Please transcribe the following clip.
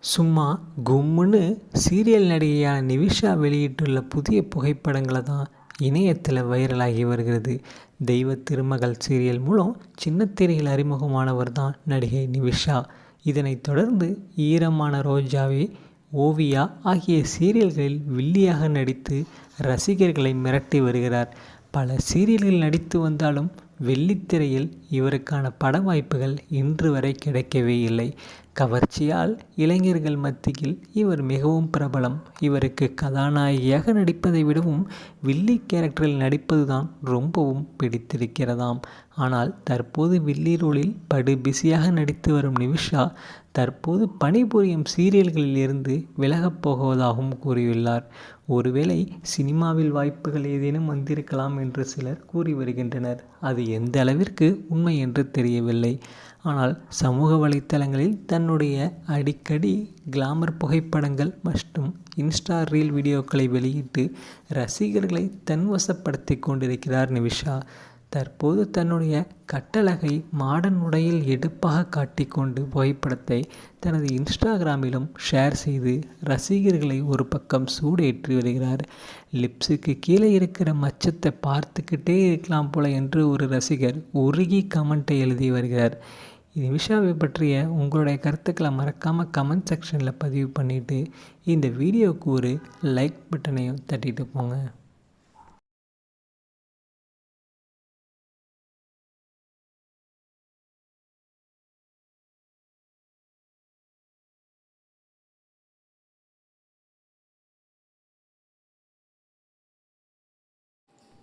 சும்மா கும்முன்னு சீரியல் நடிகையான நிவிஷா வெளியிட்டுள்ள புதிய புகைப்படங்களை தான் இணையத்தில் வைரலாகி வருகிறது. தெய்வ திருமகள் சீரியல் மூலம் சின்னத்திரையில் அறிமுகமானவர் தான் நடிகை நிவிஷா. இதனைத் தொடர்ந்து ஈரமான ரோஜாவே ஓவியா ஆகிய சீரியல்களில் வில்லியாக நடித்து ரசிகர்களை மிரட்டி வருகிறார். பல சீரியல்களில் நடித்து வந்தாலும் வெள்ளித்திரையில் இவருக்கான பட வாய்ப்புகள் இன்று வரை கிடைக்கவே இல்லை. கவர்ச்சியால் இளைஞர்கள் மத்தியில் இவர் மிகவும் பிரபலம். இவருக்கு கதாநாயகியாக நடிப்பதை விடவும் வில்லி கேரக்டரில் நடிப்பதுதான் ரொம்பவும் பிடித்திருக்கிறதாம். ஆனால் தற்போது வில்லி ரோலில் படு பிஸியாக நடித்து வரும் நிமிஷா தற்போது பணிபுரியும் சீரியல்களில் இருந்து விலகப் போவதாகவும் கூறியுள்ளார். ஒருவேளை சினிமாவில் வாய்ப்புகள் ஏதேனும் வந்திருக்கலாம் என்று சிலர் கூறி வருகின்றனர். அது எந்த அளவிற்கு உண்மை என்று தெரியவில்லை. ஆனால் சமூக வலைத்தளங்களில் தன்னுடைய அடிக்கடி கிளாமர் புகைப்படங்கள் மற்றும் இன்ஸ்டா ரீல் வீடியோக்களை வெளியிட்டு ரசிகர்களை தன்வசப்படுத்தி கொண்டிருக்கிறார் நிவிஷா. தற்போது தன்னுடைய கட்டழகை மாடர்ன் உடையில் எடுப்பாக காட்டிக்கொண்டு புகைப்படத்தை தனது இன்ஸ்டாகிராமிலும் ஷேர் செய்து ரசிகர்களை ஒரு பக்கம் சூடேற்றி வருகிறார். லிப்ஸுக்கு கீழே இருக்கிற மச்சத்தை பார்த்துக்கிட்டே இருக்கலாம் போல என்று ஒரு ரசிகர் உருகி கமெண்ட்டை எழுதி வருகிறார். இது விஷாவை பற்றிய உங்களுடைய கருத்துக்களை மறக்காமல் கமெண்ட் செக்ஷனில் பதிவு பண்ணிவிட்டு இந்த வீடியோவுக்கு ஒரு லைக் பட்டனையும் தட்டிட்டு போங்க.